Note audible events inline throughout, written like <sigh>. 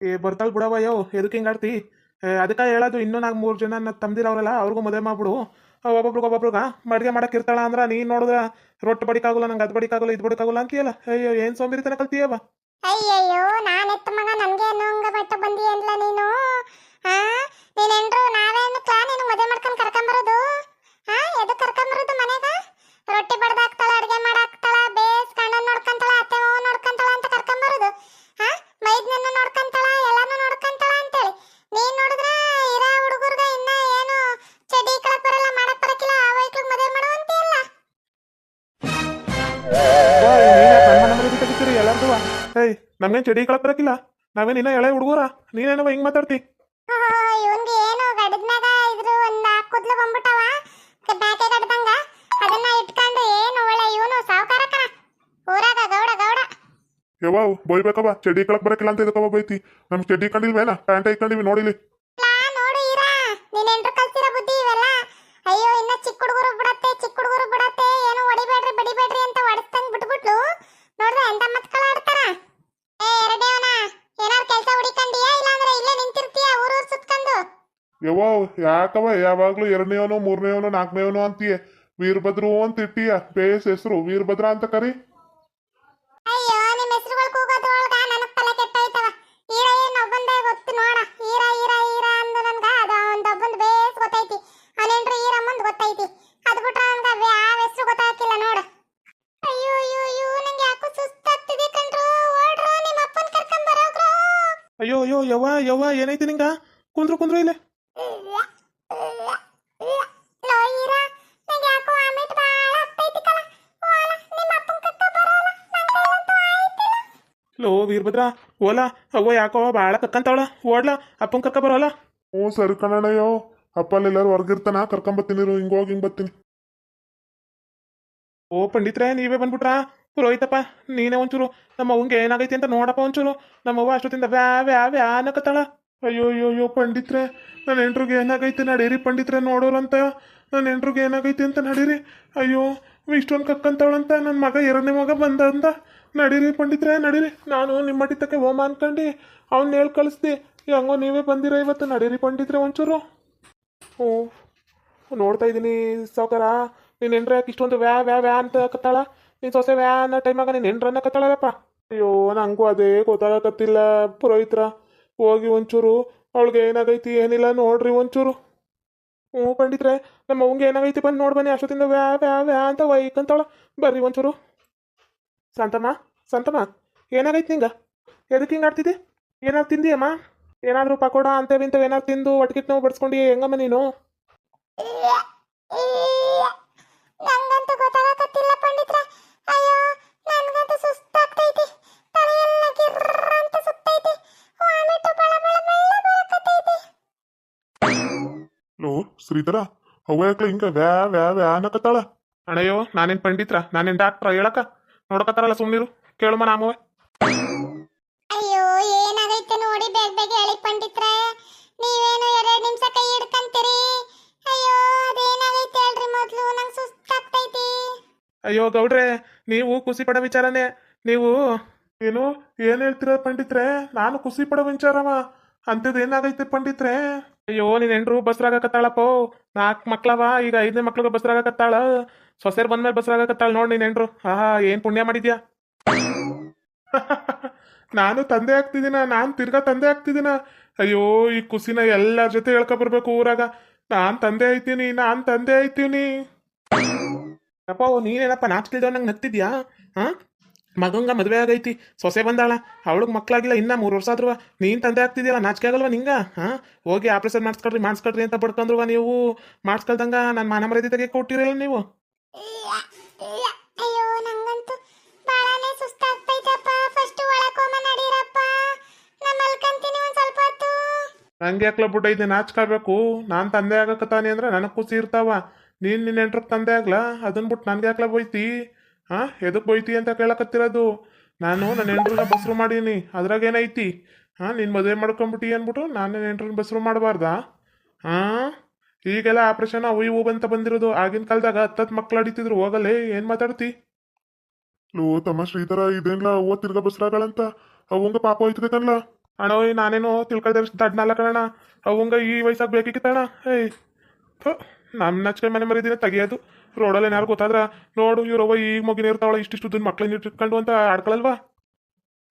ಏ, ಬರ್ತಾಳ ಬಿಡವ ಯೋ ಎದಕ್ಕೆ ಹಿಂಗಾಡ್ತಿ ಅದಕ್ಕೆ ಹೇಳೋದು ಇನ್ನೂ ನಾಲ್ಕು ಮೂರು ಜನ ನನ್ನ ಅವ್ರಿಗೂ ಮದುವೆ ಮಾಡ್ಬಿಡು. ಒಬ್ಬೊಬ್ರಿಗೆ ಒಬ್ಬೊಬ್ರಿಗೆ, ಮಡಿಗೆ ಮಾಡಕ್ಕೆ ಇರ್ತಾಳ ಅಂದ್ರೆ ನೀನು ನೋಡಿದ್ರೆ ರೊಟ್ಟಿ ಬಡಿಕಾಗಲ್ಲ, ನಂಗೆ ಅದು ಬಡಿಕಾಗಲ್ಲ, ಇದು ಬಡಿಕಾಗಲ್ಲ ಅಂತೀಯಲ್ಲ. ಅಯ್ಯೋ, ಏನು ಸೋಂಬೇರಿತನ ಕಲ್ತೀಯವ ಅಯ್ಯಯ್ಯೋ, ನಾನು ಎತ್ತ ಮಗ, ನನಗೆ ಅನ್ನೋಂಗ ಬಟ್ಟ ಬಂದಿ ಅನ್ಲ ನೀನು? ಹಾ ನಾವೇ ನಾವೇನು ಕ್ಲಾ ನೀನು ಮದುವೆ ಮಾಡ್ಕೊಂಡು ಕರ್ಕೊಂಬರೋದು ಹಾ ಎದಕ್ಕೆ ಕರ್ಕೊಂಬರೋದು ಮನೆಗ? ರೊಟ್ಟಿ ಬಡ್ದಾಕ್ತಾಳ, ಅಡುಗೆ ಮಾಡಾಕ್ತಾಳ, ಬೇಸ್ ಕಣ್ಣನ್ ನೋಡ್ಕೊಂತಾಳ, ಅತ್ತೆ ಮಾವ ನೋಡ್ಕೊಂತಾಳ ಅಂತ ಕರ್ಕೊಂಬರೋದು ಹಾ ಮೈದ್ನನ್ನು ನೋಡ್ಕೊಂತಾಳ ಏಯ್ ಚಡಿ ಕಳಕ್ ಬರಕಿಲ್ಲ? ನಾವೇನು ಇನ್ನ ಎಳೆ ಹುಡುಗರ? ನೀನೇನವ ಹಿಂಗ್ ಮಾತಾಡ್ತಿ? ಇವನ್ಗೆ ಏನು ಗಡದ್ನಾಗ ಇದ್ರು ಒಂದ್ ನಾಲ್ಕು ಕೂದ್ಲು ಬಂದ್ಬಿಟ್ಟವ. ಬ್ಯಾಕೆ ಗಡ್ದಂಗ. ಅದನ್ನ ಇಟ್ಕೊಂಡು ಏನು ಒಳ್ಳೆ ಇವನು ಸಾವುಕಾರ ಕಣ ಊರಾಗ ಗೌಡ ಗೌಡ. ಯವ್ವ ಬೈಬೇಕವ ಚಡ್ಡಿ ಕಳಕ್ ಬರಕಿಲ್ಲ ಅಂತ ಇದಕ್ಕವ ಬೈತಿ. ನಮ್ ಚಡ್ಡಿ ಕಂಡಿಲ್ವೇನ ಪ್ಯಾಂಟ್ ಇಟ್ಕೊಂಡಿವಿ ನೋಡಿಲಿ. ಲಾ ನೋಡು ಈರ ನೀನ್ ಎಂಟ್ರು ಕಲ್ತಿರೋ ಬುದ್ಧಿ ಇವೆಲ್ಲ. ಅಯ್ಯೋ ಇನ್ನ ಚಿಕ್ಕ ಹುಡುಗರು ಬಿಡತ್ತೆ ಚಿಕ್ಕ ಹುಡುಗರು ಬಿಡತ್ತೆ. ಯವ್ವ ಯಾಕವ ಯಾವಾಗ್ಲೂ ಎರಡನೇವನು ಮೂರನೇವನು ನಾಲ್ಕನೇವನು ಅಂತೀಯ? ವೀರಭದ್ರು ಅಂತ ಇಟ್ಟಿಯ? ಬೇಸ್ ಹೆಸರು ವೀರಭದ್ರ ಅಂತ ಕರಿ? ಅಯ್ಯೋ ಅಯ್ಯೋ ಯವ್ವ ಯವ್ವ ಏನೈತಿ ತಲೆ ಕುಂದ್ರು ಕುಂದ್ರು ಏನ್ ಲೋ ವೀರಭದ್ರ ಓಲಾ ಅವ್ವ ಯಾಕೋ ಭಾಳ ಕಕ್ಕಂತಾವಳ ಓಡ್ಲಾ ಅಪ್ಪನ ಕರ್ಕ ಬರೋಲ್ಲ? ಹ್ಞೂ ಸರಿ ಕಣಣ್ಣಯ್ಯೋ ಅಪ್ಪಲ್ಲಿ ಎಲ್ಲರೂ ಹೊರಗಿರ್ತಾನ ಕರ್ಕೊಂಬತ್ತೀನಿ ಹಿಂಗ್ ಹೋಗಿ ಹಿಂಗ್ ಬರ್ತೀನಿ ಓ ಪಂಡಿತ್ರೆ ನೀವೇ ಬಂದ್ಬಿಟ್ರಾ? ರೋಹಿತಪ್ಪ ನೀನೇ ಒಂಚೂರು ನಮ್ಮ ಅವಂಗೆ ಏನಾಗೈತಿ ಅಂತ ನೋಡಪ್ಪ ಒಂಚೂರು. ನಮ್ಮವ್ವ ಅಷ್ಟೊತ್ತಿಂದ ವ್ಯಾ ವ್ಯಾ ವ್ಯಾ ಅನ್ನಕತ್ತಾಳ ಅಯ್ಯೋ ಅಯ್ಯೋ ಅಯ್ಯೋ ಪಂಡಿತ್ರೆ ನನ್ನ ಹೆಂಡ್ರಿಗೆ ಏನಾಗೈತೆ ನಡೀರಿ ಪಂಡಿತ್ರೆ ನೋಡೋರಂತ. ನನ್ನ ಹೆಂಡ್ರಿಗೆ ಏನಾಗೈತಿ ಅಂತ ನಡೀರಿ. ಅಯ್ಯೋ ಇಷ್ಟೊಂದು ಕಕ್ಕಂತವಳಂತ ನನ್ನ ಮಗ ಎರಡನೇ ಮಗ ಬಂದ ಅಂತ ನಡೀರಿ ಪಂಡಿತ್ರೆ, ನಡೀರಿ. ನಾನು ನಿಮ್ಮ ಮಟ್ಟಿತಕ್ಕೆ ಹೋಮ ಅನ್ಕಂಡು ಅವ್ನ ಹೇಳಿ ಕಳಿಸ್ದೆ. ಹೆಂಗೋ, ನೀವೇ ಬಂದಿರ ಇವತ್ತು. ನಡೀರಿ ಪಂಡಿತ್ರೆ ಒಂಚೂರು. ಹ್ಞೂ. ನೋಡ್ತಾ ಇದ್ದೀನಿ ಸಾವುಕಾರ. ನೀನು ಹೆಂಡ್ರ ಯಾಕೆ ಇಷ್ಟೊಂದು ವ್ಯಾ ವ್ಯಾ ವ್ಯಾ ಅಂತ ಕತ್ತಾಳ? ನೀನು ಸೊಸೆ ವ್ಯಾ ಅನ್ನೋ ಟೈಮಾಗ ನೀನು ಎಂಟ್ರನ್ನ ಕತ್ತಾಳಪ್ಪ ಅಯ್ಯೋ, ನಂಗೂ ಅದೇ ಗೊತ್ತಾಗಕತ್ತಿಲ್ಲ ಪುರೋಹಿತ್ರ. ಹೋಗಿ ಒಂಚೂರು. ಅವಳಿಗೆ ಏನಾಗೈತಿ ಏನಿಲ್ಲ ನೋಡ್ರಿ ಒಂಚೂರು. ಹ್ಞೂ ಪಂಡಿತ್ರೆ, ನಮ್ಮ ಅವಂಗೆ ಏನಾಗೈತಿ ಬಂದು ನೋಡಿ ಬನ್ನಿ. ಅಷ್ಟೊತ್ತಿಂದ ವ್ಯಾ ವ್ಯಾ ವ್ಯಾ ಅಂತ ವೈಕಂತಾಳ. ಬರ್ರಿ ಒಂಚೂರು. ಸಂತಮ್ಮ ಸಂತಮ್ಮ ಏನಾಗೈತೆ ನಿಂಗ? ಎದಕ್ಕೆ ಹಿಂಗೆ ಆಡ್ತಿದ್ದಿ? ಏನಾದ್ರು ತಿಂದಿಯಮ್ಮ ಏನಾದರೂ ಪಕೋಡ ಅಂತೇವಿ ಇಂಥವು ಏನಾದ್ರು ತಿಂದು ಒಟ್ಟಿಗೆ ನೋವು ಬಡ್ಸ್ಕೊಂಡು ಹೆಂಗಮ್ಮ ನೀನು? ಲೋ ಶ್ರೀಧರ ಅವ್ವ ಯಾಕ್ಲ ಹಿಂಗ ವ್ಯಾ ವ್ಯಾ ವ್ಯಾ ಅನ್ನಕತ್ತಾಳ? ಅಣ್ಣಯ್ಯೋ ನಾನೇನು ಪಂಡಿತ್ರ ನಾನೇನು ಡಾಕ್ಟ್ರ ಹೇಳಕ್ಕ ನೋಡಕತ್ತಾರಲ್ಲ ಸುಮ್ಮನಿರು ಕೇಳುಮ ನಾಮವೇ ಅಯ್ಯೋ ಏನಾಗೈತೆ ನೋಡಿ ಬೇಗ ಬೇಗ ಹೇಳಿ ಪಂಡಿತ್ರೆ. ನೀವೇನು ಎರಡು ನಿಮಿಷ ಕೈ ಹಿಡ್ಕಂತೀರಿ? ಅಯ್ಯೋ ಅದೇನಾಗೈತೆ ಹೇಳ್ರಿ ಮೊದ್ಲು ನಂಗೆ ಸುಸ್ತಾಗ್ತೈತಿ. ಅಯ್ಯೋ ಗೌಡ್ರೆ ನೀವು ಖುಷಿ ಪಡೋ ವಿಚಾರನೇ. ನೀವು ಏನು ಏನ್ ಹೇಳ್ತೀರ ಪಂಡಿತ್ರೆ? ನಾನು ಖುಷಿ ಪಡೋ ವಿಚಾರವ. ಅಂಥದ್ದು ಏನಾಗೈತೆ ಪಂಡಿತ್ರೆ? ಅಯ್ಯೋ ನೀನ್ ಹೆಂಡ್ರು ಬಸ್ರಾಗಕತ್ತಾಳಪ್ಪೋ ನಾಲ್ಕು ಮಕ್ಳವ, ಈಗ ಐದನೇ ಮಕ್ಳಿಗೆ ಬಂದ ಸೊಸೆರ್ ಬಂದ್ಮೇಲೆ ಬಸ್ರಾಗಕತ್ತಾಳ ನೋಡಿ ನೀನ್ ಹೆಂಡ್ರು. ಆಹಾ, ಏನ್ ಪುಣ್ಯ ಮಾಡಿದ್ಯಾ? <laughs> ನಾನು ತಂದೆ ಆಗ್ತಿದ್ದೀನ, ನಾನು ತಿರ್ಗಾ ತಂದೆ ಆಗ್ತಿದ್ದೀನ. ಅಯ್ಯೋ, ಈ ಕುಸಿನ ಎಲ್ಲರ ಜೊತೆ ಹೇಳ್ಕೊಬರ್ಬೇಕು ಊರಾಗ. ನಾನ್ ತಂದೆ ಐತೀನಿ ನಾನ್ ತಂದೆ ಐತೀನಿ ಅಪ್ಪ, ನೀನೇನಪ್ಪ ನಾಚ್ಕಿಲ್ದವ್ ನಂಗೆ ನಗ್ತಿದ್ಯಾ? ಹಾ? ಮಗಂಗ ಮದುವೆ ಆಗೈತಿ. ಸೊಸೆ ಬಂದಾಳ. ಅವಳಿಗೆ ಮಕ್ಕಳಾಗಿಲ್ಲ ಇನ್ನ ಮೂರು ವರ್ಷ ಆದ್ರು ನೀನ್ ತಂದೆ ಆಗ್ತಿದ್ಯಲ್ಲ ನಾಚಿಕೆ ಆಗಲ್ವ ನಿಂಗ? ಹಾ? ಹೋಗಿ ಆಪರೇಷನ್ ಮಾಡಿಸ್ಕೊಳ್ರಿ ಮಾಡಿಸ್ಕೊಳ್ರಿ ಅಂತ ಬಡ್ಕೊಂಡ್ರುವ ನೀವು. ಮಾಡಿಸ್ಕೊಳ್ದಂಗ ನನ್ನ ಮಾನ ಮರ್ಯಾದೆ ತೆಗೆ ಕೊಟ್ಟಿರಲ್ಲ ನೀವು ನಂಗೆ ಯಾಕ್ಲ ಬುಡ್ಡ ಇದೆ ನಾಚ್ಕೊಳ್ಬೇಕು ನಾನು ತಂದೆ ಆಗಕತ್ತಾನೆ ಅಂದ್ರೆ ನನಗೆ ಖುಷಿ ಇರ್ತಾವ. ನೀನ್ ನಿನ್ನ ನೆಂಟ್ರಿಗೆ ತಂದೆ ಆಗ್ಲಾ? ಅದನ್ ಬಿಟ್ಟು ನನ್ಗೆ ಯಾಕ್ಲ ಬೈತಿ ಹಾಂ ಎದಕ್ಕೆ ಬೈತಿ ಅಂತ ಕೇಳಕತ್ತಿರೋದು? ನಾನು ನನ್ನ ಹೆಂಡ್ರನ್ನ ಬಸ್ರು ಮಾಡೀನಿ. ಅದ್ರಾಗ ಏನೈತಿ? ಹಾಂ ನೀನು ಮದುವೆ ಮಾಡ್ಕೊಂಬಿಟ್ಟಿ ಅಂದ್ಬಿಟ್ಟು ನಾನು ನನ್ನ ಹೆಂಡ್ರನ್ನ ಬಸ್ರು ಮಾಡಬಾರ್ದಾ? ಹಾಂ ಈಗೆಲ್ಲ ಆಪ್ರೇಷನ್ ಅವು ಇವು ಅಂತ ಬಂದಿರೋದು. ಆಗಿನ ಕಾಲದಾಗ ಹತ್ತತ್ತು ಮಕ್ಳು ಅಡಿತಿದ್ರು. ಹೋಗಲ್ಲೇ ಏನು ಮಾತಾಡ್ತಿ? ಲೋ ತಮ್ಮ ಶ್ರೀಧರ ಇದೇನ್ಲ ಅವ್ವ ತಿರ್ಗ ಬಸ್ರಾಗಳಂತ? ಅವಂಗ ಪಾಪ ಹೋಯ್ತದೆ ಕಣ್ಣ ಅಣ್ಣ ನಾನೇನು ತಿಳ್ಕೊಳ್ದೆ ದಡ್ನಲ್ಲ ಕಣ ಅವಂಗ ಈ ವಯಸ್ಸಾಗ ಬೇಕಿತ್ತಣ್ಣ ಏಯ್ ಥು, ನಮ್ಮ ನಚ್ಕೊಂಡ್ ಮನೆ ಮರಿದಿನ ತೆಗಿಯೋದು. ರೋಡಲ್ಲಿ ಏನಾರು ಗೊತ್ತಾದ್ರ? ನೋಡು ಇವ್ರವ್ವ ಈಗ ಮಗಿನ ಇರ್ತಾವಳ, ಇಷ್ಟಿಷ್ಟು ದುಡ್ಡು ಮಕ್ಳನ್ನ ಇಟ್ಕೊಂಡು ಅಂತ ಆಡ್ಕೊಳಲ್ವಾ?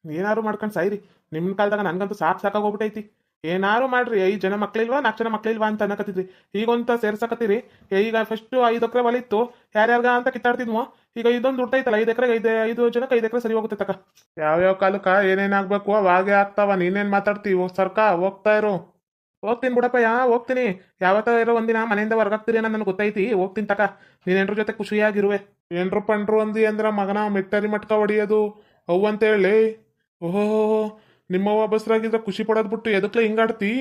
ಏನಾರು ಮಾಡ್ಕೊಂಡು ಸಾಯ್ರಿ. ನಿಮ್ಮ ಕಾಲದಾಗ ನನ್ಗಂತೂ ಸಾಕು ಸಾಕಾಗೋಗ್ಬಿಟ್ಟೈತಿ ಏನಾರು ಮಾಡ್ರಿ, ಐದು ಜನ ಮಕ್ಳಿಲ್ವಾ ನಾಲ್ಕು ಜನ ಮಕ್ಳಿಲ್ವಾ ಅಂತ ಅನ್ನಕತ್ತಿದ್ರಿ ಈಗೊಂತ ಸೇರ್ಸಕತ್ತೀರಿ. ಈಗ ಫಸ್ಟ್ ಐದು ಎಕರೆ ಹೊಲ ಇತ್ತು. ಯಾರ್ಯಾರ್ಗ ಅಂತ ಕಿತ್ತಾಡ್ತಿದ್ವು? ಈಗ ಇದೊಂದು ದುಡ್ಡೈತಲ್ಲ ಐದು ಎಕರೆ ಐದು ಐದು ಜನಕ್ಕೆ ಐದು ಎಕರೆ ಸರಿ ಹೋಗುತ್ತೆ ತಕ. ಯಾವ್ಯಾವ ಕಾಲಕ್ಕ ಏನೇನಾಗ್ಬೇಕು ಅವಾಗೆ ಆಗ್ತಾವ, ನೀನೇನ್ ಮಾತಾಡ್ತಿ ಸರ್ಕ, ಹೋಗ್ತಾ ಇರು. ಹೋಗ್ತೀನಿ ಬಿಡಪ್ಪ, ಯಾ, ಹೋಗ್ತೀನಿ. ಯಾವತ್ತ ಇರೋ ಒಂದಿನ ಮನೆಯಿಂದ ಹೊರಗಾಗ್ತೀರಿ ಅನ್ನೋ ನನಗೆ ಗೊತ್ತೈತಿ. ಹೋಗ್ತೀನಿ ತಕ. ನೀನೆಂಟ್ರ ಜೊತೆ ಖುಷಿಯಾಗಿರುವೆ. ಏನ್ರು ಪಂಡ್ರು ಅಂದಿ ಅಂದ್ರ ಮಗನ ಮೆಟ್ಟರಿ ಮಟ್ಕ ಹೊಡಿಯೋದು. ಅವು ಅಂತ ಹೇಳಿ. ಓಹೋ ನಿಮ್ಮವ್ವ ಬಸ್ರಾಗಿದ್ರೆ ಖುಷಿ ಪಡೋದು ಬಿಟ್ಟು ಎದಕ್ಲೆ ಹಿಂಗಾಡ್ತಿ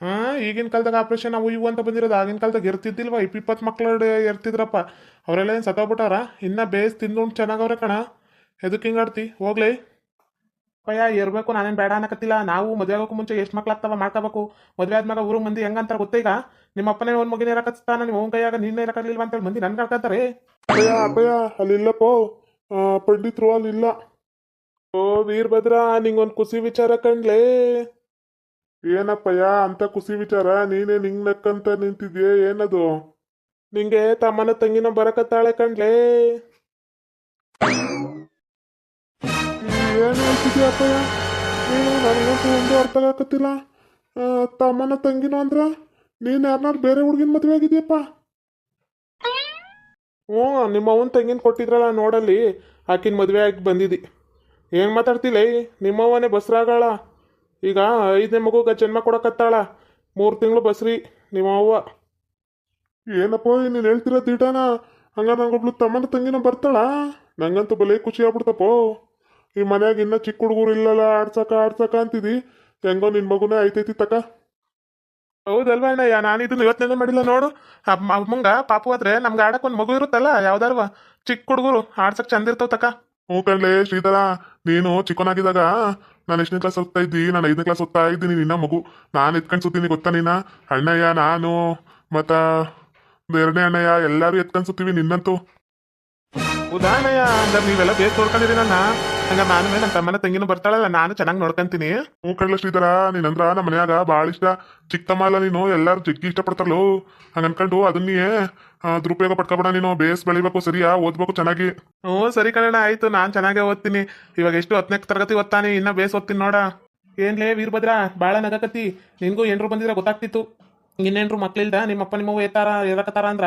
ಹಾ, ಈಗಿನ ಕಾಲದಾಗ ಆಪರೇಷನ್ ಅವು ಇವು ಅಂತ ಬಂದಿರೋದು. ಆಗಿನ ಕಾಲದಾಗ ಇರ್ತಿದ್ದಿಲ್ವ? ಇಪ್ಪ ಇಪ್ಪತ್ತು ಮಕ್ಳು ಇರ್ತಿದ್ರಪ್ಪ. ಅವರೆಲ್ಲ ಏನು ಸತ್ತೋಗ್ಬಿಟ್ಟಾರ? ಇನ್ನ ಬೇಸ್ ತಿಂದು ಚೆನ್ನಾಗವ್ರೆ ಕಣ. ಎದಕ್ಕೆ ಹಿಂಗಾಡ್ತಿ ಹೋಗ್ಲಿ. ಪಯ್ಯ ಇರಬೇಕು, ನಾನೇನು ಬೇಡ ಅನ್ನಕತ್ತಿಲ್ಲ. ನಾವು ಮದುವೆ ಆಗೋಕ್ಕೂ ಮುಂಚೆ ಎಷ್ಟು ಮಕ್ಳಾಗ್ತಾವ ಮಾಡ್ಕೋಬೇಕು. ಮದುವೆ ಆದ್ಮ್ಯಾಗ ಊರು ಮಂದಿ ಹೆಂಗಂತಾರ ಗೊತ್ತೀಗ ನಿಮ್ಮ ಅಪ್ಪನೇ ಒಂದು ಮಗಿನ ಇರಕತ್ತಾನ ನಿಮ್ಮ ಅವ್ನ ಕೈಯಾಗ ನಿನ್ನೆ ಇರಕ್ಕಾಗ್ಲಿಲ್ವಾ ಅಂತ ಮಂದಿ ನನ್ಗೆ ಕಳ್ಕತ್ತಾರೆ ಅಪ್ಪಯ್ಯ ಅಪ್ಪಯ್ಯ, ಅಲ್ಲಿಲ್ಲಪ್ಪ. ಪಂಡಿತ್ರು ಅಲ್ಲಿಲ್ಲ. ಓ, ವೀರಭದ್ರ, ನಿಂಗೊಂದು ಖುಷಿ ವಿಚಾರ ಕಣ್ಲೇ ಏನಪ್ಪಯ್ಯ, ಅಂತ ಖುಷಿ ವಿಚಾರ? ನೀನೇ ನಿಂಗ್ ನಕ್ಕಂತ ನಿಂತಿದ್ಯೆ, ಏನದು? ನಿಂಗೆ ತಮ್ಮನ ತಂಗಿನ ಬರಕತ್ತಾಳೆ ಕಣ್ಲೇ ಏನು ಹೇಳ್ತಿದ್ಯಾ ಅಪ್ಪಯ್ಯ? ನೀನು ನನಗಂತೂ ಒಂದು ಅರ್ಥ ಆಗಕತ್ತಿಲ್ಲ ತಮ್ಮನ ತಂಗಿನ ಅಂದ್ರ ನೀನು ಯಾರನ್ನಾರು ಬೇರೆ ಹುಡುಗಿನ ಮದುವೆ ಆಗಿದ್ಯಪ್ಪ? ಹ್ಞೂ, ನಿಮ್ಮ ಅವನ ತಂಗಿನ ಕೊಟ್ಟಿದ್ರಲ್ಲ ನೋಡಲ್ಲಿ, ಆಕಿನ ಮದುವೆ ಆಗಿ ಬಂದಿದ್ದಿ ಏನು ಮಾತಾಡ್ತಿಲ್ಲ ನಿಮ್ಮವ್ವನೇ ಬಸ್ರಾಗಾಳ. ಈಗ ಐದನೇ ಮಗುಗೆ ಜನ್ಮ ಕೊಡಕತ್ತಾಳ. ಮೂರು ತಿಂಗಳು ಬಸ್ರಿ, ನಿಮ್ಮವ್ವ. ಏನಪ್ಪ, ನೀನು ಹೇಳ್ತಿರೋ ದಿಟಾನ ಹಂಗ ನಂಗೊಬ್ಳು ತಮ್ಮನ ತಂಗಿನ ಬರ್ತಾಳ? ನಂಗಂತೂ ಬಲೇ ಖುಷಿ ಆಗ್ಬಿಡ್ತಪ್ಪೋ. ಈ ಮನ್ಯಾಗ ಇನ್ನ ಚಿಕ್ಕ ಹುಡುಗರು ಇಲ್ಲಲ್ಲ ಆಡ್ಸಕ ಆಡ್ಸಕ ಅಂತಿದಿ. ಹೆಂಗೋ ನಿನ್ ಮಗುನೇ ಐತೈತಿ ತಕ. ಹೌದಲ್ವಾ ಅಣ್ಣಯ್ಯ ನಾನು ಇದನ್ನ ಯೋಚನೆ ಮಾಡಿಲ್ಲ ನೋಡು. ಅಮ್ಮ- ಅಮ್ಮಂಗ ಪಾಪು ಆದ್ರೆ ನಮ್ಗೆ ಆಡಕ್ ಒಂದು ಮಗು ಇರುತ್ತಲ್ಲ ಯಾವ್ದಾರ್ವ ಚಿಕ್ಕ ಹುಡುಗರು ಆಡ್ಸಕ್ ಚಂದ ಇರ್ತಾವ ತಕ. ಹ್ಞೂ ಕಣ್ಲೆ ಶ್ರೀಧರ ನೀನು ಚಿಕ್ಕನಾಗಿದ್ದಾಗ ನಾನು ಎಷ್ಟನೇ ಕ್ಲಾಸ್ ಓದ್ತಾ ಇದ್ದಿ ನಾನು ಐದನೇ ಕ್ಲಾಸ್ ಓದ್ತಾ ಇದ್ದೀನಿ ನಿನ್ನ ಮಗು. ನಾನು ಎತ್ಕೊಂಡು ಸುತ್ತೀನಿ ಗೊತ್ತಾ ನೀನ? ಅಣ್ಣಯ್ಯ ನಾನು ಮತ್ತ ಎರಡನೇ ಅಣ್ಣಯ್ಯ ಎಲ್ಲರೂ ಎತ್ಕೊಂಡು ಸುತ್ತೀವಿ ನಿನ್ನಂತೂ. ಉದಾಹರಣೆಯ ಅಂದ್ರೆ ನೀವೆಲ್ಲ ಬೇಸ್ ನೋಡ್ಕೊಂಡಿರಿ ನನ್ನ. ಹಂಗ ನಾನು ನನ್ನ ತಮ್ಮನ ತಂಗಿನೂ ಬರ್ತಾಳಲ್ಲ ನಾನು ಚೆನ್ನಾಗಿ ನೋಡ್ಕೊಂತೀನಿ. ಹ್ಞೂ ಕಡ್ಲ ಶ್ರೀಧರ ನೀನಂದ್ರ ನಮ್ಮ ಮನ್ಯಾಗ ಭಾಳ ಇಷ್ಟ. ಚಿಕ್ಕಮ್ಮ ಅಲ್ಲ ನೀನು ಎಲ್ಲರೂ ಜಗ್ಗಿ ಇಷ್ಟಪಡ್ತಾರಲ್ಲೋ. ಹಂಗ ಅನ್ಕೊಂಡು ಅದನ್ನೇ ದುರುಪಯೋಗ ಪಡ್ಕೊಬೇಡ ನೀನು ಬೇಸ್ ಬೆಳಿಬೇಕು ಸರಿಯಾ ಓದ್ಬೇಕು ಚೆನ್ನಾಗಿ. ಹ್ಞೂ ಸರಿ ಕಣಣ್ಣ ಆಯ್ತು ನಾನು ಚೆನ್ನಾಗೇ ಓದ್ತೀನಿ. ಇವಾಗ ಎಷ್ಟು ಹತ್ತನೇ ತರಗತಿ ಓದ್ತಾನೆ ಇನ್ನ ಬೇಸ್ ಓದ್ತೀನಿ ನೋಡ. ಏನ್ಲೇ ವೀರಭದ್ರ ಭಾಳ ನಗಕತ್ತಿ. ನಿನ್ಗೂ ಏನ್ರು ಬಂದಿದ್ರೆ ಗೊತ್ತಾಗ್ತಿತ್ತು. ಇನ್ನೇನ್ರು ಮಕ್ಳಿಲ್ದ ನಿಮ್ಮ ಅಪ್ಪ ನಿಮ್ಮವ್ವ ಏತಾರ ಇರಕತ್ತಾರ ಅಂದ್ರ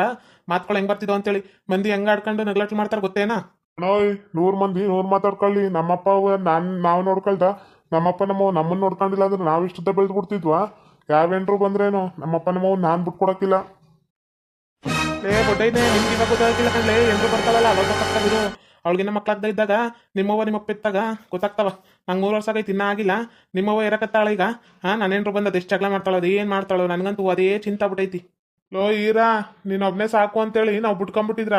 ಮಾತ್ಗಳು ಹೆಂಗ್ ಬರ್ತಿದ್ವು ಅಂತೇಳಿ ಮಂದಿ ಹೆಂಗ್ ಆಡ್ಕೊಂಡು ನೆಗ್ಲೆಕ್ಟ್ ಮಾಡ್ತಾರ ಗೊತ್ತೇನಾ? ನೋಯ್, ನೂರ್ ಮಂದಿ ನೂರ್ ಮಾತಾಡ್ಕೊಳ್ಳಿ. ನಮ್ಮಪ್ಪ ಅವ್ವ ನಾನ್, ನಾವ್ ನೋಡ್ಕೊಳ್ದ. ನಮ್ಮಪ್ಪ ನಮ್ಮವ್ ನಮ್ಮನ್ನ ನೋಡ್ಕೊಂಡಿಲ್ಲ ಅಂದ್ರೆ ನಾವ್ ಇಷ್ಟದ ಬೆಳೆದು ಬಿಡ್ತಿದ್ವಾ? ಯಾವೇನ್ರು ಬಂದ್ರೇನು? ನಮ್ಮಪ್ಪ ನಮ್ಮವ್ ನಾನ್ ಬಿಟ್ಕೊಡಕ್ಕಿಲ್ಲ. ಏ ಬೊಡ್ಡೈನೆ ನಿಮ್ಗೆ ಇವಾಗ ಗೊತ್ತಾಗಿಲ್ಲ ಕಣ್ಲೆ ಎಲ್ರು ಬರ್ತಾವಲ್ಲ ಅವಾಗ ಗೊತ್ತಾಗ್ತಾವಿರು ಅವಳಿಗಿನ್ನ ಮಕ್ಳಾಗ್ದ ಇದ್ದಾಗ, ನಿಮ್ಮವ್ವ ನಿಮ್ಮಪ್ಪ ಇದ್ದಾಗ ಗೊತ್ತಾಗ್ತಾವ. ನಂಗೆ ಮೂರು ವರ್ಷ ಆಗೈತಿ ಇನ್ನೂ ಆಗಿಲ್ಲ. ನಿಮ್ಮವ್ವ ಇರಕತ್ತಾಳ ಈಗ. ಹಾ, ನಾನೇನ್ರು ಬಂದ ಅದೆಷ್ಟು ಜಗಳ ಮಾಡ್ತಾಳೋ, ಅದು ಏನು ಮಾಡ್ತಾಳೋ, ನನಗಂತೂ ಅದೇ ಚಿಂತ ಬಿಟ್ಟೈತಿ. ಲೋ, ಈರಾ, ನೀನು ಒಬ್ಬನೇ ಸಾಕು ಅಂತೇಳಿ ನಾವು ಬಿಟ್ಕೊಂಬಿಟ್ಟಿದ್ರ?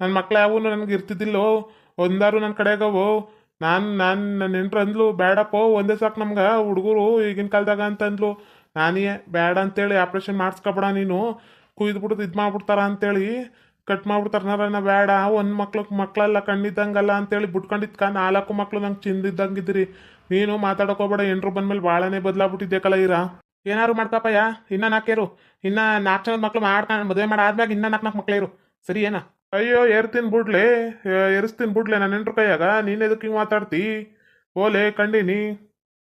ನನ್ನ ಮಕ್ಳು ಯಾವೂ ನನಗೆ ಇರ್ತಿದ್ದಿಲ್ಲೋ. ಒಂದಾರು ನನ್ನ ಕಡೆಗವು ನಾನು ನಾನು ನನ್ನ ಹೆಂಡ್ರು ಅಂದ್ಲು ಬೇಡಪ್ಪೋ ಒಂದೇ ಸಾಕು ನಮ್ಗೆ. ಹುಡುಗರು ಈಗಿನ ಕಾಲದಾಗ ಅಂತಂದ್ಲು. ನಾನೇ ಬೇಡ ಅಂತೇಳಿ ಆಪ್ರೇಷನ್ ಮಾಡಿಸ್ಕೊಬೇಡ ನೀನು. ಕುಯ್ದು ಬಿಡ್ದು ಇದು ಮಾಡ್ಬಿಡ್ತಾರ ಅಂತೇಳಿ ಕಟ್ ಮಾಡ್ಬಿಡ್ತಾರ. ನಾ ಬೇಡ, ಒಂದು ಮಕ್ಳು ಮಕ್ಳೆಲ್ಲ, ಕಣ್ಣಿದ್ದಂಗಲ್ಲ ಅಂತೇಳಿ ಬಿಟ್ಕೊಂಡಿದ್ಕ ನಾಲ್ಕು ಮಕ್ಳು ನಂಗೆ ಚಿಂದಿದ್ದಂಗಿದ್ರಿ ನೀನು ಮಾತಾಡೋಕೋಬೇಡ ಎಂಟ್ರು ಬಂದ್ಮೇಲೆ ಭಾಳನೇ ಬದಲಾಗ್ಬಿಟ್ಟಿದ್ದೆ ಕಲ ಇರ ಏನಾರು ಮಾಡ್ಕಪ್ಪಯ್ಯ? ಇನ್ನ ನಾಲ್ಕೇರು ಇನ್ನ ನಾಲ್ಕು ಜನದ ಮಕ್ಳು ಮಾಡ್ಕೊಂಡು ಮದುವೆ ಮಾಡಾದ್ಮ್ಯಾಗ ಇನ್ನ ನಾಲ್ಕು ನಾಲ್ಕು ಇರು. ಸರಿ, ಏನ? ಅಯ್ಯೋ, ಏರ್ತೀನಿ ಬಿಡ್ಲೆ ಏರಿಸ್ತೀನಿ ಬಿಡ್ಲೆ ನನ್ನ ಎಂಟ್ರು ಕೈಯಾಗ. ನೀನು ಎದಕ್ಕೆ ಹಿಂಗೆ ಮಾತಾಡ್ತಿ? ಓಲೆ, ಕಂಡಿನಿ.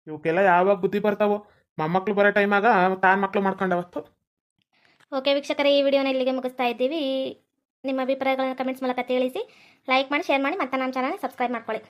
ಇವಕ್ಕೆಲ್ಲ ಯಾವಾಗ ಬುದ್ಧಿ ಬರ್ತಾವೋ? ಮೊಮ್ಮಕ್ಳು ಬರೋ ಟೈಮಾಗ ತಾನು ಮಕ್ಳು ಮಾಡ್ಕೊಂಡವತ್ತು. ಓಕೆ ವೀಕ್ಷಕರೇ, ಈ ವಿಡಿಯೋನ ಇಲ್ಲಿಗೆ ಮುಗಿಸ್ತಾ ಇದ್ದೀವಿ. ನಿಮ್ಮ ಅಭಿಪ್ರಾಯಗಳನ್ನು ಕಮೆಂಟ್ಸ್ ಮೂಲಕ ತಿಳಿಸಿ ಲೈಕ್ ಮಾಡಿ ಶೇರ್ ಮಾಡಿ, ಮತ್ತೆ ನಮ್ಮ ಚಾನಲ್ ಸಬ್ಸ್ಕ್ರೈಬ್ ಮಾಡ್ಕೊಳ್ಳಿ.